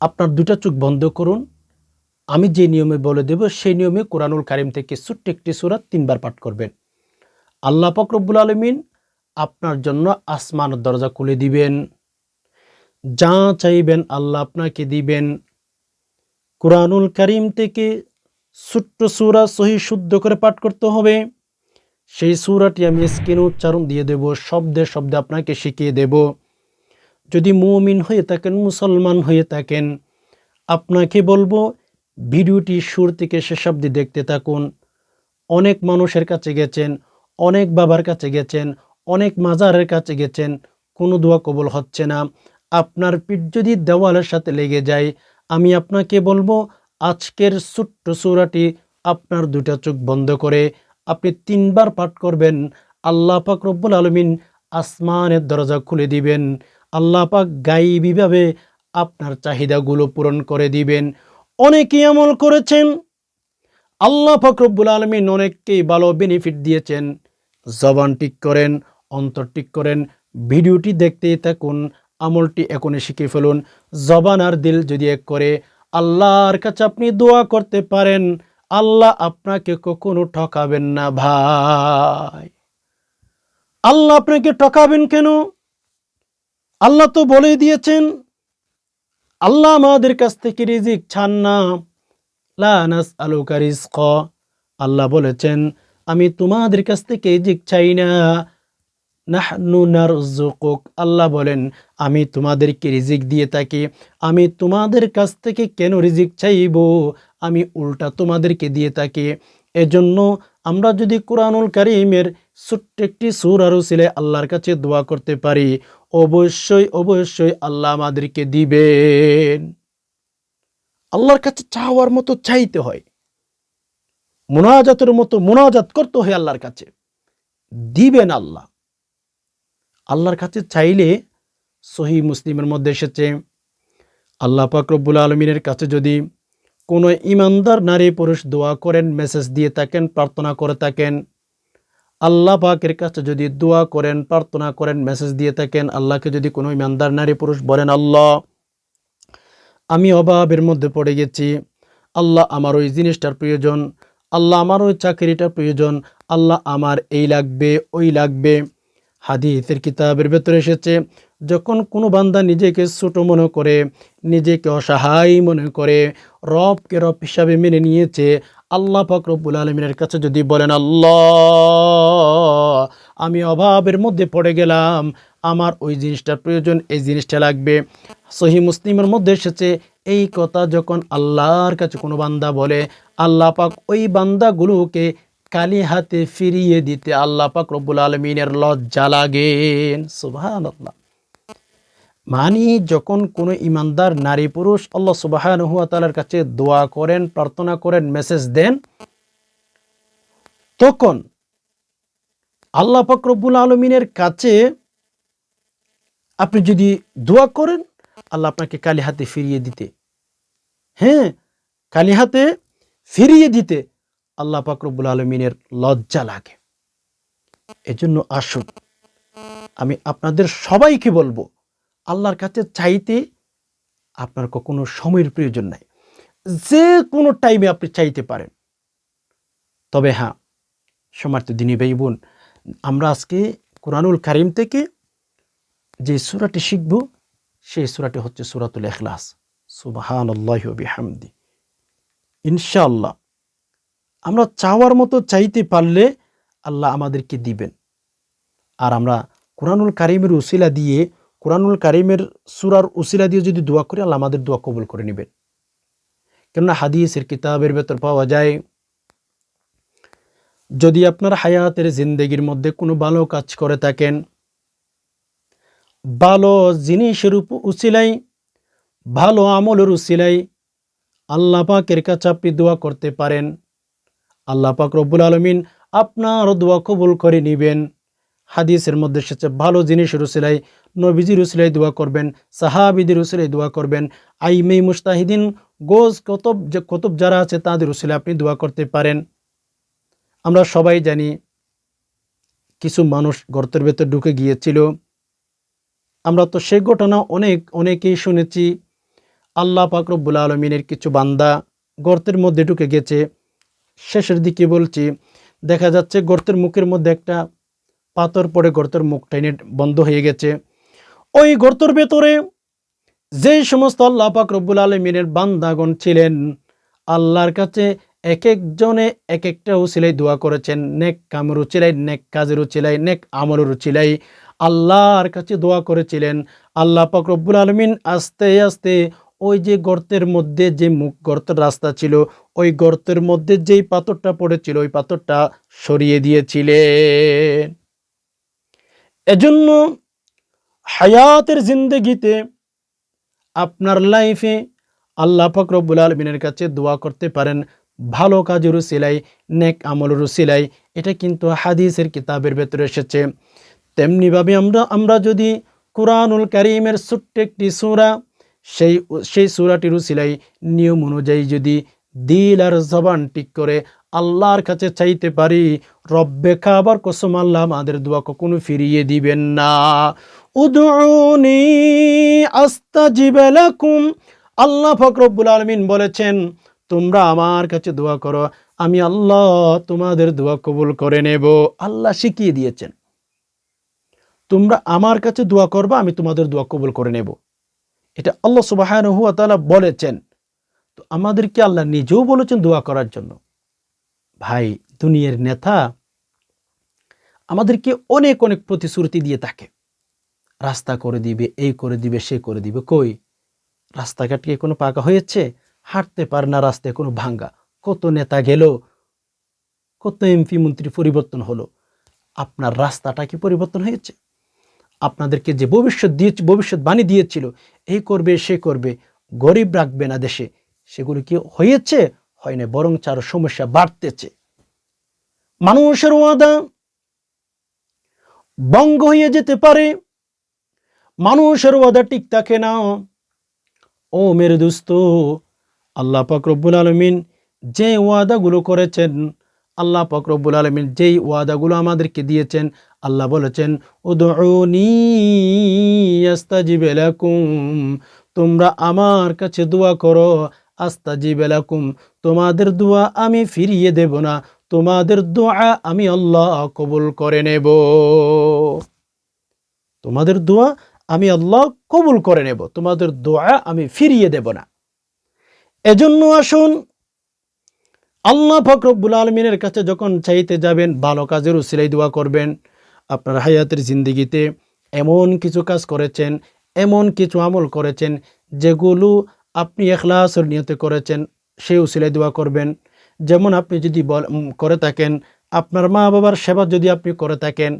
আপনার দুটা চোখ বন্ধ করুন। আমি যে নিয়মে বলে দেব, সেই নিয়মে কোরআনুল কারিম থেকে ছোট্ট একটি সুরাত তিনবার পাঠ করবেন। আল্লাহ পাক রব্বুল আলমিন আপনার জন্য আসমানের দরজা খুলে দিবেন। যা চাইবেন আল্লাহ আপনাকে দিবেন। কোরআনুল কারিম থেকে ছোট্ট সুরা সহি শুদ্ধ করে পাঠ করতে হবে। সেই সুরাটি আমি স্ক্রিন উচ্চারণ দিয়ে দেব, শব্দে শব্দে আপনাকে শিখিয়ে দেব। যদি মুমিন হয়ে থাকেন, মুসলমান হয়ে থাকেন, আপনাকে বলব, ভিডিওটি সুর থেকে শেষ অবধি দেখতে থাকুন। অনেক মানুষের কাছে গেছেন, অনেক বাবার কাছে গেছেন, অনেক মাজারের কাছে গেছেন, কোনো দোয়া কবল হচ্ছে না। আপনার পিঠ যদি দেওয়ালের সাথে লেগে যায়, আমি আপনাকে বলব, আজকের ছোট্ট সুরাটি আপনার দুটা চোখ বন্ধ করে আপনি তিনবার পাঠ করবেন। আল্লাহ পাক রব্বুল আলমিন আসমানের দরজা খুলে দিবেন। আল্লাহ পাক গাইবীভাবে আপনার চাহিদাগুলো পূরণ করে দিবেন। অনেকেই আমল করেছেন। আল্লাহ পাক রব্বুল আলমিন অনেককেই ভালো বেনিফিট দিয়েছেন। জবান ঠিক করেন, অন্তর ঠিক করেন, ভিডিওটি দেখতেই থাকুন, আমলটি এখনই শিখে ফেলুন। জবান আর দিল যদি এক করে, আল্লাহর কাছে আপনি দোয়া করতে পারেন, আল্লাহ আপনাকে কখনো ঠকাবেন না ভাই। আল্লাহ আপনাকে ঠকাবেন কেন? আল্লাহ তো বলে দিয়েছেন, আল্লাহ আমাদের কাছ থেকে রিজিক ছান না। আল্লাহ বলেছেন, আমি তোমাদের কাছ থেকে রিজিক চাই না। আল্লাহ বলেন, আমি তোমাদেরকে রিজিক দিয়ে থাকি। আমি তোমাদের কাছ থেকে কেন রিজিক চাইব? আমি উল্টা তোমাদেরকে দিয়ে থাকি। এজন্য আমরা যদি কোরআনুল কারিমের ছোট্ট একটি সুর আরও ছিলে আল্লাহর কাছে দোয়া করতে পারি, অবশ্যই অবশ্যই আল্লাহ আমাদেরকে দিবেন। আল্লাহর কাছে চাওয়ার মতো চাইতে হয়, মোনাজাতের মতো মোনাজাত করতে হয় আল্লাহর কাছে। দিবেন আল্লাহ। আল্লাহর কাছে চাইলে সহি মুসলিমের মধ্যে এসেছে, আল্লাহ পাক আলমিনের কাছে যদি কোনো ইমানদার নারী পুরুষ দোয়া করেন মেসেজ দিয়ে থাকেন, প্রার্থনা করে থাকেন। আল্লাহ পাকের কাছে যদি দোয়া করেন, প্রার্থনা করেন মেসেজ দিয়ে থাকেন, আল্লাহকে যদি কোনো ইমানদার নারী পুরুষ বলেন, আল্লাহ, আমি অভাবের মধ্যে পড়ে গেছি। আল্লাহ আমার ওই জিনিসটার প্রয়োজন। আল্লাহ আমার ওই চাকরিটার প্রয়োজন। আল্লাহ আমার এই লাগবে, ওই লাগবে। হাদিসের কিতাবের ভেতরে এসেছে, যখন কোনো বান্দা নিজেকে ছোট মনে করে, নিজেকে অসহায় মনে করে রবকে রব হিসাবে মেনে নিয়েছে। আল্লাহ রব্বুল আলমিনের কাছে যদি বলেন, আল্লাহ, আমি অভাবের মধ্যে পড়ে গেলাম। আমার ওই জিনিসটার প্রয়োজন, এই জিনিসটা লাগবে। সহি মুসলিমের মধ্যে এসেছে, এই কথা যখন আল্লাহর কাছে কোনো বান্দা বলে, আল্লাহ পাক ওই বান্দাগুলোকে কালি হাতে ফিরিয়ে দিতে আল্লাহ পাক রব্বুল আলমিনের লজ্জা লাগেন সুবাহান আল্লাহ মানি যখন কোনো ইমানদার নারী পুরুষ আল্লাহ সুবাহান তালার কাছে দোয়া করেন, প্রার্থনা করেন মেসেজ দেন, তখন আল্লাহ পাক রব্বুল আলমিনের কাছে আপনি যদি দোয়া করেন, আল্লাহ আপনাকে কালি হাতে ফিরিয়ে দিতে। হ্যাঁ কালি হাতে ফিরিয়ে দিতে আল্লাহ পাকরবুল আলমিনের লজ্জা লাগে। এজন্য আসুন, আমি আপনাদের সবাইকে বলব আল্লাহর কাছে চাইতে আপনার কখনো সময়ের প্রয়োজন নাই। যে কোনো টাইমে আপনি চাইতে পারেন। তবে হ্যাঁ সমার্থ দিনী ভাই বোন আমরা আজকে কোরআনুল কারিম থেকে যে সুরাটি শিখব, সেই সুরাটি হচ্ছে সুরাতুল এখলাস সুবাহান বিহামদি। ইনশাআল্লাহ, আমরা চাওয়ার মতো চাইতে পারলে আল্লাহ আমাদেরকে দিবেন। আর আমরা কোরআনুল কারিমের উসিলা দিয়ে কোরআনুল কারিমের সুরার উসিলা দিয়ে যদি দোয়া করি, আল্লাহ আমাদের দোয়া কবুল করে নেবেন। কেননা হাদিসের কিতাবের ভেতর পাওয়া যায়, যদি আপনার হায়াতের জিন্দগির মধ্যে কোনো ভালো কাজ করে থাকেন, ভালো জিনিসের উসিলাই ভালো আমলের উসিলাই আল্লাহ পাকের কাছে আপনি দোয়া করতে পারেন। আল্লাহ পাক রব্বুল আলমিন আপনার দোয়া কবুল করে নিবেন। হাদিসের মধ্যে এসেছে, ভালো জিনিসের উসিলাই নবীজির উসিলাই দোয়া করবেন, সাহাবিদের উসিলাই দোয়া করবেন। আইমেই মুস্তাহিদিন, গোজ কতব যে কতব যারা আছে তাদের উসিলাই আপনি দোয়া করতে পারেন। আমরা সবাই জানি কিছু মানুষ গর্তের ভেতর ঢুকে গিয়েছিল। আমরা তো সে ঘটনা অনেক, অনেকেই শুনেছি। আল্লাহ পাক রব্বুল আলমিনের কিছু বান্দা গর্তের মধ্যে ঢুকে গেছে। শেষের দিকে বলছি, দেখা যাচ্ছে গর্তের মুখের মধ্যে একটা পাথর পড়ে গর্তের মুখ টেনে বন্ধ হয়ে গেছে। ওই গর্তর ভেতরে যে সমস্ত আল্লাহ পাক রব্বুল আলমিনের বান্দাগণ ছিলেন, আল্লাহর কাছে এক একজনে এক একটা উচিলাই দোয়া করেছেন। নেক কামের উচিলাই নেক কাজের উচিলাই নেক আমলের উচিলাই আল্লাহর কাছে দোয়া করেছিলেন। আল্লাহ পাক রব্বুল আলমিন আস্তে আস্তে ওই যে গর্তের মধ্যে যে মুখ গর্তের রাস্তা ছিল, ওই গর্তের মধ্যে যেই পাথরটা পড়েছিল, ওই পাথরটা সরিয়ে দিয়েছিলেন। এজন্য হায়াতের জিন্দগিতে আপনার লাইফে আল্লাহ পাক রব্বুল আলমিনের কাছে দোয়া করতে পারেন। ভালো কাজেরও সিলাই, নেক আমলেরও সিলাই, এটা কিন্তু হাদিসের কিতাবের ভেতরে এসেছে। তেমনিভাবে আমরা আমরা যদি কোরআনুল করিমের ছোট্ট একটি সুরা, সেই সেই সুরাটির সিলাই নিয়ম অনুযায়ী যদি দিল আর জবান ঠিক করে আল্লাহর কাছে চাইতে পারি, রব্বে খাবার কসম আল্লাহ আমাদের দোয়া কখনো ফিরিয়ে দিবেন না। উদুনি আস্তা জিবেলাকুম আল্লাহ ফকরব্বুল আলমিন বলেছেন, তোমরা আমার কাছে দোয়া করো, আমি আল্লাহ তোমাদের দোয়া কবুল করে নেব। আল্লাহ শিখিয়ে দিয়েছেন, তোমরা আমার কাছে দোয়া করবা, আমি তোমাদের দোয়া কবুল করে নেব। এটা আল্লাহ সুবাহ বলেছেন। তো আমাদেরকে আল্লাহ নিজেও বলেছেন দোয়া করার জন্য। ভাই, দুনিয়ার নেতা আমাদেরকে অনেক অনেক প্রতিশ্রুতি দিয়ে থাকে। রাস্তা করে দিবে, এই করে দিবে, সে করে দিবে। কই? রাস্তাঘাট কি কোনো পাকা হয়েছে? হাঁটতে পারে না রাস্তায়, কোনো ভাঙ্গা। কত নেতা গেল, কত এমপি মন্ত্রী পরিবর্তন হলো। আপনার রাস্তাটা কি পরিবর্তন হয়েছে? আপনাদেরকে যে ভবিষ্যৎ দিয়ে ভবিষ্যৎবাণী দিয়েছিল, এই করবে, সে করবে, গরিব রাখবে না দেশে। সেগুলো কি হয়েছে? হয় না বরং চারো সমস্যা বাড়তেছে। মানুষের ওয়াদা, বঙ্গ হয়ে যেতে পারে মানুষের ওয়াদা ঠিক থাকে না। ও মেরে দোস্ত, আল্লাহ পাক রব্বুল আলমিন যে ওয়াদাগুলো করেছেন, আল্লাহ পাক রব্বুল আলমিন যেই ওয়াদাগুলো আমাদেরকে দিয়েছেন, আল্লাহ বলেছেন, উদউনি আস্তাজিব লাকুম, তোমরা আমার কাছে দোয়া করো, আস্তাজিব লাকুম, তোমাদের দোয়া আমি ফিরিয়ে দেব না, তোমাদের দোয়া আমি আল্লাহ কবুল করে নেব। তোমাদের দোয়া আমি আল্লাহ কবুল করে নেব, তোমাদের দোয়া আমি ফিরিয়ে দেব না। এজন্য আসুন, আল্লাহ ফকরবুল আলমিনের কাছে যখন চাইতে যাবেন, ভালো কাজের উসিলাই দোয়া করবেন, আপনার হায়াতের জিন্দিগিতে এমন কিছু কাজ করেছেন, এমন কিছু আমল করেছেন, যেগুলো আপনি এখলাসের নিয়তে করেছেন সেই উসিলাই দোয়া করবেন। যেমন আপনি যদি করে থাকেন, আপনার মা বাবার সেবা যদি আপনি করে থাকেন,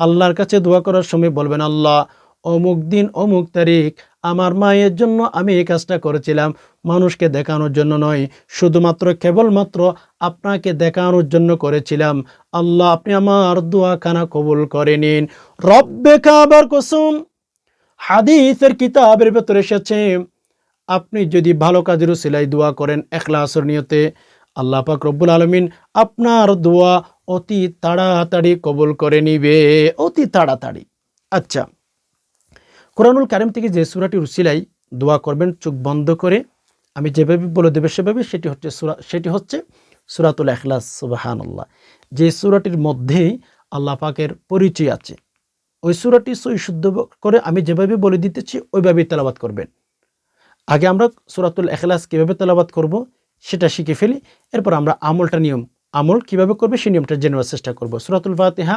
আল্লাহর কাছে দোয়া করার সময় বলবেন, আল্লাহ অমুক দিন অমুক তারিখ। আমার মায়ের জন্য আমি এই কাজটা করেছিলাম। মানুষকে দেখানোর জন্য নয়, শুধুমাত্র কেবলমাত্র আপনাকে দেখানোর জন্য করেছিলাম। আল্লাহ, আপনি আমার দোয়া খানা কবুল করে নিন। রব্বে কাবার কসুম, হাদিসের কিতাবের ভেতরে এসেছে, আপনি যদি ভালো কাজের সিলাই দোয়া করেন এখলাসর নিয়তে, আল্লাহ পাক রব্বুল আলমিন আপনার দোয়া অতি তাড়াতাড়ি কবুল করে নিবে, অতি তাড়াতাড়ি। আচ্ছা। কোরআনুল কারিম থেকে যে সুরাটি উসিলাই দোয়া করবেন, চোখ বন্ধ করে। আমি যেভাবে বলে দেবে সেভাবে সেটি হচ্ছে সুরা, সেটি হচ্ছে সুরাতুল এখলাস সুবাহান আল্লাহ যে সুরাটির মধ্যেই আল্লাহ পাকের পরিচয় আছে, ওই সুরাটি সই শুদ্ধ করে আমি যেভাবে বলে দিতেছি, ওইভাবেই তেলাবাদ করবেন। আগে আমরা সুরাতুল এখলাস কীভাবে তেলাবাদ করব, সেটা শিখে ফেলি, এরপর আমরা আমলটা নিয়ম, আমল কীভাবে করবে সেই নিয়মটা জেনে চেষ্টা করব। সুরাতুল ফাতেহা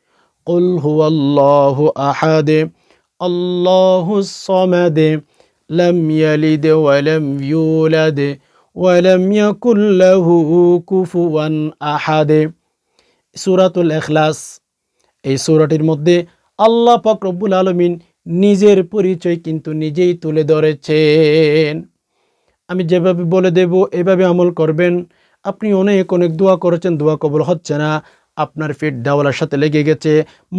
قل هو الله أحد الله الصمد لم يلد ولم يولد ولم يكن له كفوا أحد সুরাতুল এখলাস এই সুরাটির মধ্যে আল্লাহ পাক রব্বুল আলমিন নিজের পরিচয় কিন্তু নিজেই তুলে ধরেছেন আমি যেভাবে বলে দেব এভাবে আমল করবেন আপনি অনেক অনেক দোয়া করেছেন দোয়া কবল হচ্ছে না আপনার পেট দেওয়ালার সাথে লেগে গেছে,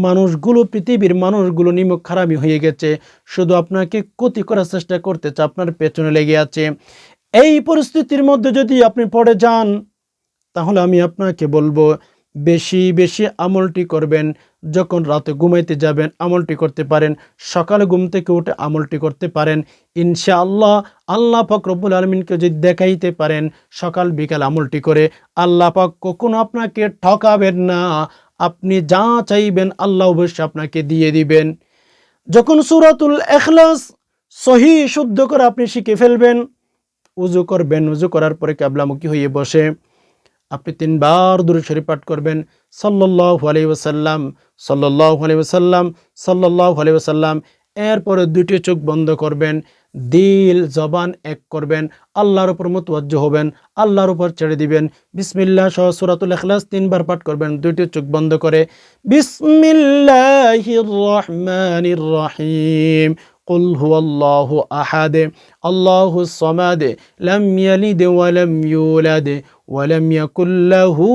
মানুষগুলো, পৃথিবীর মানুষগুলো নিমক খারামি হয়ে গেছে, শুধু আপনাকে ক্ষতি করার চেষ্টা করতেছে, আপনার পেছনে লেগে আছে। এই পরিস্থিতির মধ্যে যদি আপনি পড়ে যান, তাহলে আমি আপনাকে বলব বেশি বেশি আমলটি করবেন। যখন রাতে ঘুমাইতে যাবেন, আমলটি করতে পারেন। সকালে ঘুম থেকে উঠে আমলটি করতে পারেন। ইনশাআল্লাহ আল্লাহ পাক রব্বুল আলমিনকে যদি দেখাইতে পারেন, সকাল বিকাল আমলটি করে, আল্লাহ পাক কখনো আপনাকে ঠকাবেন না। আপনি যা চাইবেন আল্লাহ অবশ্যই আপনাকে দিয়ে দিবেন। যখন সুরাতুল এখলাস সহি, শুদ্ধ করে আপনি শিখে ফেলবেন উজু করবেন। উজু করার পরে ক্যাবলামুখী হয়ে বসে। আপনি তিনবার দূরে শরীফ পাঠ করবেন। সাল্লাহ আলি ওসাল্লাম সাল্লাহ আলি ওসাল্লাম সাল্লাহ আলি ওসাল্লাম এরপরে দুটি চোখ বন্ধ করবেন, দিল, জবান এক করবেন, আল্লাহর উপর মতওয়াজ্য হবেন, আল্লাহর উপর ছেড়ে দিবেন। বিসমিল্লাহ সহ সুরাতুল এখলাস তিনবার পাঠ করবেন, দুটি চোখ বন্ধ করে। বিসমিল্লাহির রহমানির রহিম। কুল হুয়াল্লাহ আহাদে আল্লাহ সমাদে লাম ইয়ালিদ ওয়ালাম ইউলাদে ওয়ালাম ইয়াকুল্লাহু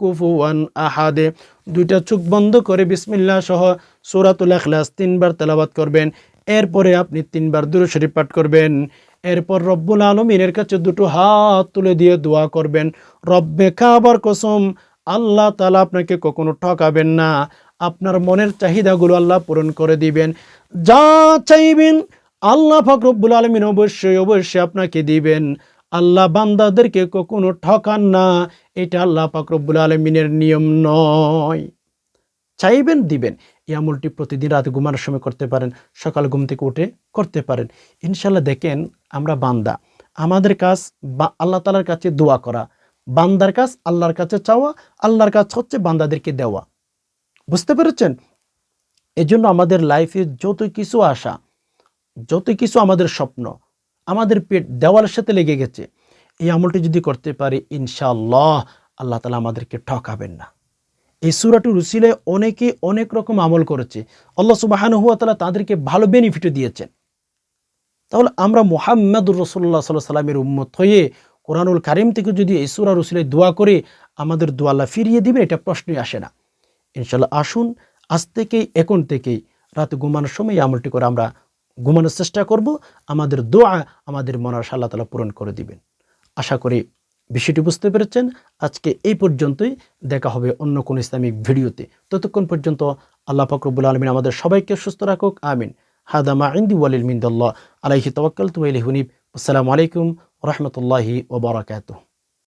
কুফুয়ান আহাদে দুইটা চোখ বন্ধ করে বিসমিল্লাহ সহ সুরাতুল আখলাস তিনবার তেলাবাত করবেন। এরপরে আপনি তিনবার শরীফ পাঠ করবেন। এরপর রব্বুল আলমিনের কাছে দুটো হাত তুলে দিয়ে দোয়া করবেন। রব্বে খাবার কসম, আল্লাহ তালা আপনাকে কখনো ঠকাবেন না। আপনার মনের চাহিদাগুলো আল্লাহ পূরণ করে দিবেন। যা চাইবেন আল্লাহ ফকরব্বুল আলমিন অবশ্যই অবশ্যই আপনাকে দিবেন। আল্লাহ বান্দাদেরকে কখনো ঠকান না, এটা আল্লাহ ফকরব্বুল আলমিনের নিয়ম নয়। চাইবেন, দিবেন। এই আমলটি প্রতিদিন রাতে ঘুমানোর সময় করতে পারেন, সকাল ঘুম থেকে উঠে করতে পারেন। ইনশাল্লাহ দেখেন, আমরা বান্দা। আমাদের কাজ বা আল্লাহ তালার কাছে দোয়া করা। বান্দার কাজ আল্লাহর কাছে চাওয়া, আল্লাহর কাজ হচ্ছে বান্দাদেরকে দেওয়া। বুঝতে পেরেছেন? এজন্য আমাদের লাইফে যত কিছু আশা যত কিছু আমাদের স্বপ্ন, আমাদের পেট দেওয়ালের সাথে লেগে গেছে, এই আমলটি যদি করতে পারি, ইনশাআল্লাহ আল্লাহ তালা আমাদেরকে ঠকাবেন না। এই সুরাটু রুসিলে অনেকে অনেক রকম আমল করেছে। আল্লাহ সুবাহান হুয়া তালা তাদেরকে ভালো বেনিফিটও দিয়েছেন। তাহলে আমরা মোহাম্মদুর রসুল্লাহ সাল্লাহ সাল্লামের উম্মত হয়ে কোরআনুল কারিম থেকে যদি এই সুরা রসিলে দোয়া করে, আমাদের দোয়াল্লা ফিরিয়ে দিবেন, এটা প্রশ্নই আসে না। ইনশাল্লাহ আসুন। আজ থেকেই, এখন থেকেই রাতে ঘুমানোর সময় আমলটি করে আমরা ঘুমানোর চেষ্টা করব। আমাদের দোয়া আমাদের মনার আল্লাহ তালা পূরণ করে দিবেন। আশা করি বিষয়টি বুঝতে পেরেছেন। আজকে এই পর্যন্তই। দেখা হবে অন্য কোন ইসলামিক ভিডিওতে। ততক্ষণ পর্যন্ত আল্লাহ ফকরবুল আলমিন আমাদের সবাইকে সুস্থ রাখুক। আমিন। হাদামা ইন্দি ওয়ালিল মিন্দল্লাহ। আলাইহি তওয়াক্কাল তু হুনিব আসসালামু আলাইকুম রহমতুল্লাহি ওবরাকাতুহ